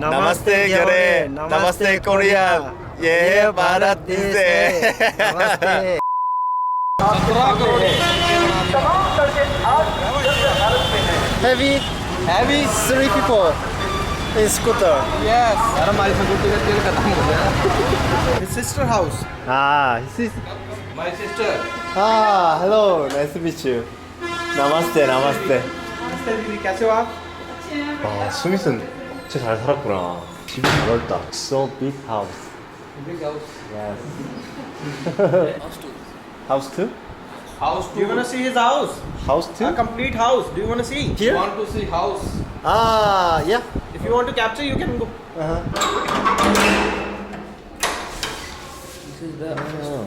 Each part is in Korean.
नमस्ते गिरे नमस्ते कोरिया ये भारत देश है। Heavy heavy three people scooter yes अरे हमारे स्कूटर का तेल खत्म हो गया। हिज सिस्टर हाउस हाँ माय सिस्टर हाँ hello nice to meet you नमस्ते नमस्ते। नमस्ते दीदी कैसे हो आप? स्विसन 진짜 살았구나. 집이 잘 넓다. So big house. Big house. Yes. House too. House too? Do you wanna see his house? House A complete house. Do you wanna see? Here? Want to see house? Ah, yeah. If you want to capture, you can go. Uh-huh. This is the. Ah.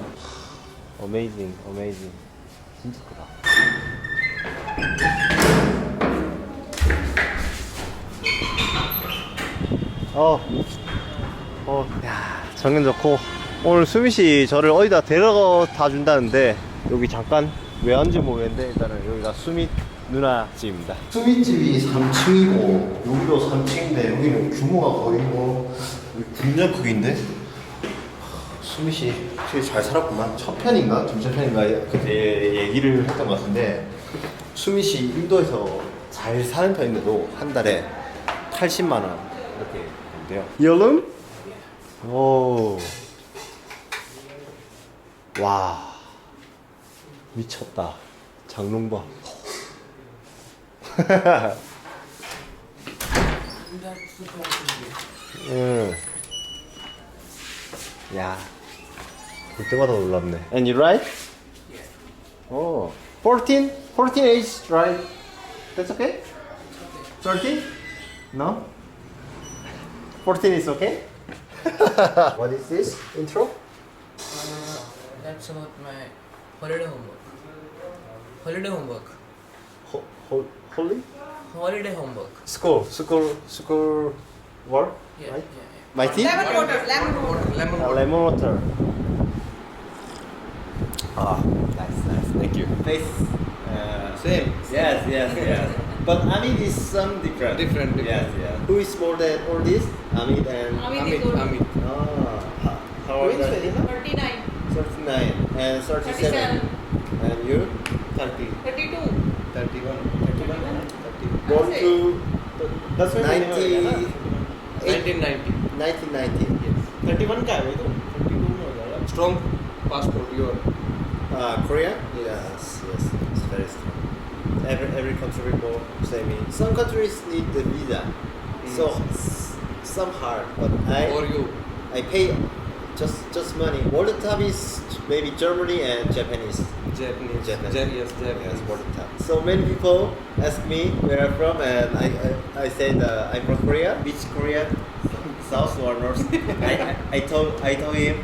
Amazing, amazing. 진짜 크다. 어, 어, 야, 정은 좋고. 오늘 수미 씨 저를 어디다 데려다 준다는데 여기 잠깐 왜 왔는지 모르겠는데? 일단은 여기가 수미 누나 집입니다. 수미 집이 3층이고 여기도 3층인데 여기는 규모가 거의 뭐 굉장히 크기인데? 수미 씨 되게 잘 살았구만. 첫 편인가? 둘째 편인가? 그때 얘기를 했던 것 같은데 수미 씨 인도에서 잘 사는 편인데도 한 달에 80만 원 된대요. 여름? 오. 와. 미쳤다. 장롱 봐. 응. 야. 볼 때마다 놀랍네. And you right? Oh. 14? 14 age, right? That's okay? 13? No? 14 is okay? what is this intro? Uh, that's about my holiday homework. Holiday homework. Ho- ho- holy? Holiday homework. School, school, school work, yeah, right? Yeah. My tea? Lemon water, lemon water, lemon water. Uh, lemon water. Ah, nice, nice. Thank you. Face. Uh, Same. Yes, yes, yes. But Amit is some different. Different, Yes, different. yes. Who is more than all this? Amit and. Amit Amit is old. Amit Ah, how, how old Twins are very you? na? 39, 39 and 37. 37, And you? 30. 32. 31 Born That's to दस में महीने में हो गया ना? 1990 1990. 31 का है भाई तो 32 में हो जाएगा strong passport your Uh, Korea? Yes, yes, it's very strong. every, every country people say me. Some countries need the visa, mm. so some hard. But I or you, I pay just just money. World top is maybe Germany and Japanese. Japanese, Japanese, yes, Japanese. Yes, world top. So many people ask me where I'm from, and I I, I said uh, I'm from Korea, which Korea, South or North. I I told I told him,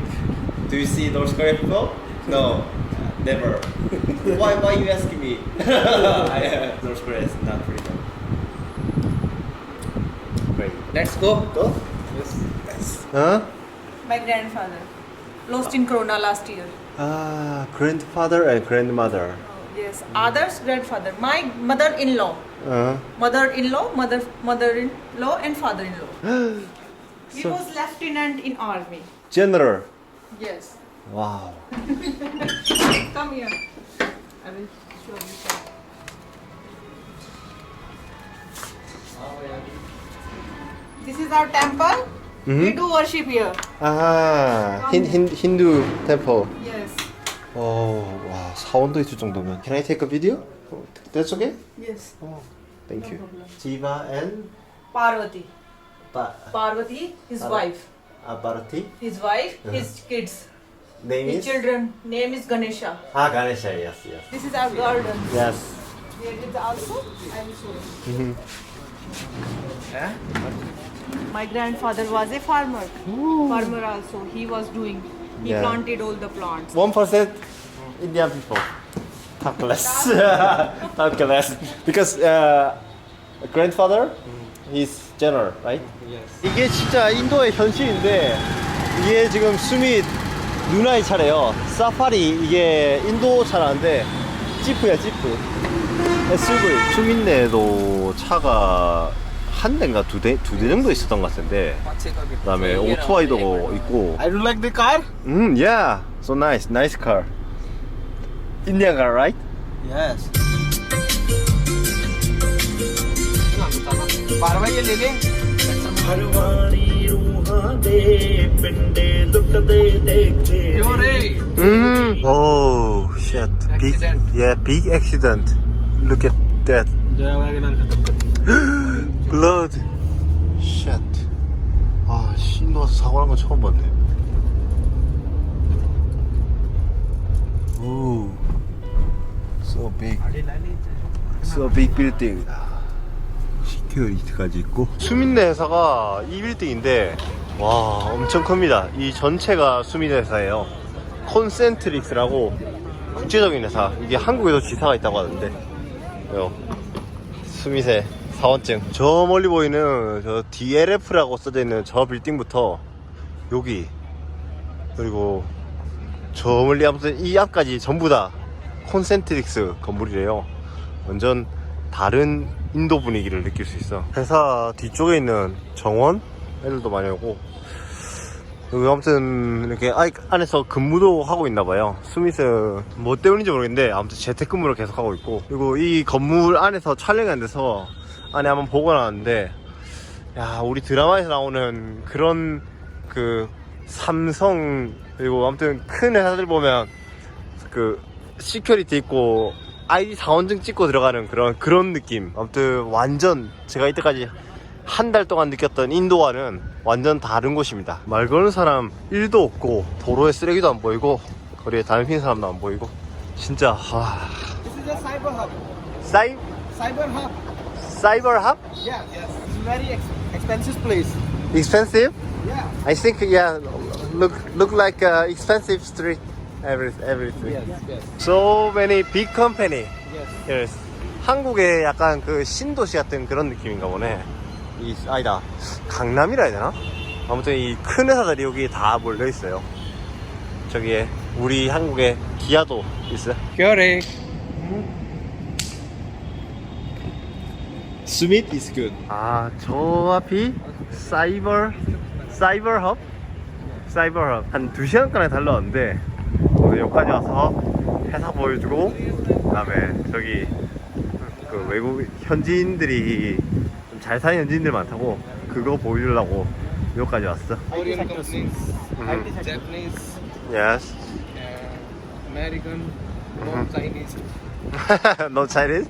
do you see North Korea people? No never. why, why you asking me? I, North Korea is not freedom. Great. Let's go. Go. Yes. yes. Huh? My grandfather lost in Corona last year. Ah, grandfather and grandmother. Oh, yes, others grandfather. My mother-in-law, Uh, mother-in-law, mother mother-in-law, and father-in-law. he So- was lieutenant in army. general. Yes. Wow. Come here. I will show you. some. This is our temple. We Mhm. do worship here. Ah, hin, hin, Hindu temple. Yes. 어, 와, 사원도 있을 정도면. Can I take a video? That's okay? Yes. Oh, thank you. Jiva and Parvati. ba- Parvati, his Par- wife. uh, Bharati. His wife, his kids, Name his is? children. Name is Ganesha. Ah, Ganesha, yes, yes. This is our garden. Yes. Here is also. I will show you. Mhm. My grandfather was a farmer. Farmer also. He was doing. He Yeah. planted all the plants. 1% Indian people. Top class. Top class. Because uh, grandfather, he's general, right? Yes 이게 진짜 인도의 현실인데 이게 지금 수미 누나의 차래요 사파리 이게 인도 차라는데 지프야 지프 SUV 주민내에도 차가 한 대인가 두 대 두 대 정도 있었던 것 같은데 그다음에 오토바이도 있고 I don't like the car? 음, yeah. So nice. Nice car. Indian car, right? Yes. ਬਾਰਵਾ ਜੇ ਲੈ ਲੈ ਹਰ ਵਾਰੀ ਰੂਹਾਂ ਦੇ ਪਿੰਡੇ ਲੁੱਟਦੇ ਦੇਖੇ shit. Big, accident. yeah, big accident. Look at that. Blood. Shit. 아, 신도서 사고 난건 처음 봤네. Ooh. So big. So big building. 시큐리티까지 있고. 수민네 회사가 이 빌딩인데, 와, 엄청 큽니다. 이 전체가 수민네 회사예요. 콘센트릭스라고 국제적인 회사. 이게 한국에도 지사가 있다고 하는데. 요 수미세 사원증. 저 멀리 보이는 저 DLF라고 써져 있는 저 빌딩부터 여기 그리고 저 멀리 아무튼 이 앞까지 전부 다 콘센트릭스 건물이래요. 완전 다른 인도 분위기를 느낄 수 있어. 회사 뒤쪽에 있는 정원? 애들도 많이 오고 여기 아무튼 이렇게 아- 안에서 근무도 하고 있나 봐요. 스미스 뭐 때문인지 모르겠는데 아무튼 재택근무를 계속 하고 있고 그리고 이 건물 안에서 촬영이 안 돼서 안에 한번 보고 나왔는데 야 우리 드라마에서 나오는 그런 그 삼성 그리고 아무튼 큰 회사들 보면 그 시큐리티 있고 아이디 사원증 찍고 들어가는 그런 그런 느낌 아무튼 완전 제가 이때까지 한 달 동안 느꼈던 인도와는 완전 다른 곳입니다. 말 거는 사람 1도 없고 도로에 쓰레기도 안 보이고 거리에 담배 피는 사람도 안 보이고 진짜 아... This is a cyber hub. 사이 Cyber hub. 사이버 합? Yeah, yes. It's very ex expensive place. expensive? Yeah. I think yeah look look like a expensive street every everything. Yes, yes, So many big company. yes. Yes. 한국의 약간 그 신도시 같은 그런 느낌인가 보네. 이 아니다 강남이라 해야 되나? 아무튼 이 큰 회사들이 여기 다 몰려 있어요. 저기에 우리 한국의 기아도 있어요. 기아 레이크. is good. 아, 저 앞이 사이버 사이버 헙? 사이버 헙. 한2 시간간에 달려왔는데 오늘 여기까지 와서 회사 보여주고 그다음에 저기 그 외국 현지인들이 잘 사는 현지인들 많다고 그거 보여주려고 여기까지 왔어. Korean companies, Mhm. Japanese, Yes. uh, American, no Mhm. Chinese. no Chinese?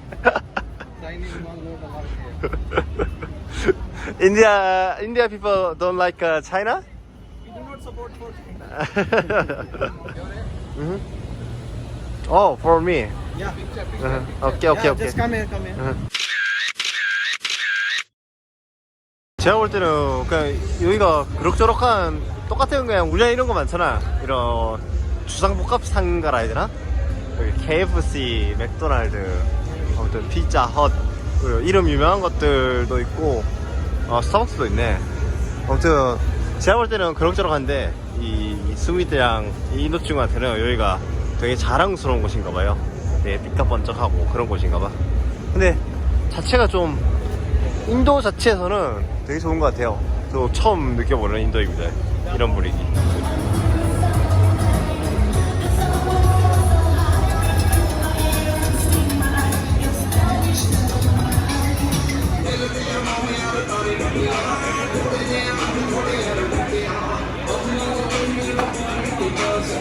Chinese no no about here. India India people don't like uh, China? We do not support for Mhm. Oh, for me. Yeah. Uh-huh. Okay, okay, yeah, okay. Just come here, come here. 제가 볼 때는 그냥 여기가 그럭저럭한 똑같은 그냥 우리나라 이런 거 많잖아. 이런 주상복합 상가라 해야 되나? 여기 KFC, 맥도날드, 아무튼 피자 헛, 그리고 이름 유명한 것들도 있고, 어, 스타벅스도 있네. 아무튼 제가 볼 때는 그럭저럭한데 이 스미드랑 이 인도 친구한테는 여기가 되게 자랑스러운 곳인가 봐요. 되게 삐까번쩍하고 그런 곳인가 봐. 근데 자체가 좀 인도 자체에서는 되게 좋은 것 같아요. 저 처음 느껴보는 인도입니다. 이런 분위기.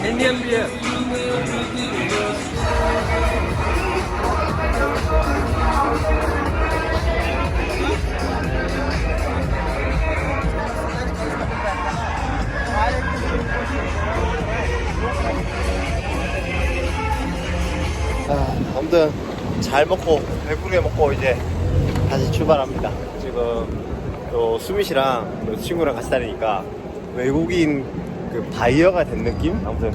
Indian. 아, 아무튼 잘 먹고 배부르게 먹고 이제 다시 출발합니다. 지금 또 수미 씨랑 또 친구랑 같이 다니니까 외국인 그 바이어가 된 느낌? 아무튼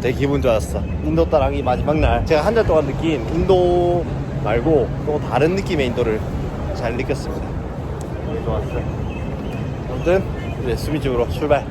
되게 기분 좋았어. 인도 따랑이 마지막 날 제가 한 달 동안 느낀 인도 말고 또 다른 느낌의 인도를 잘 느꼈습니다. 되게 좋았어요. 아무튼 이제 수미 집으로 출발.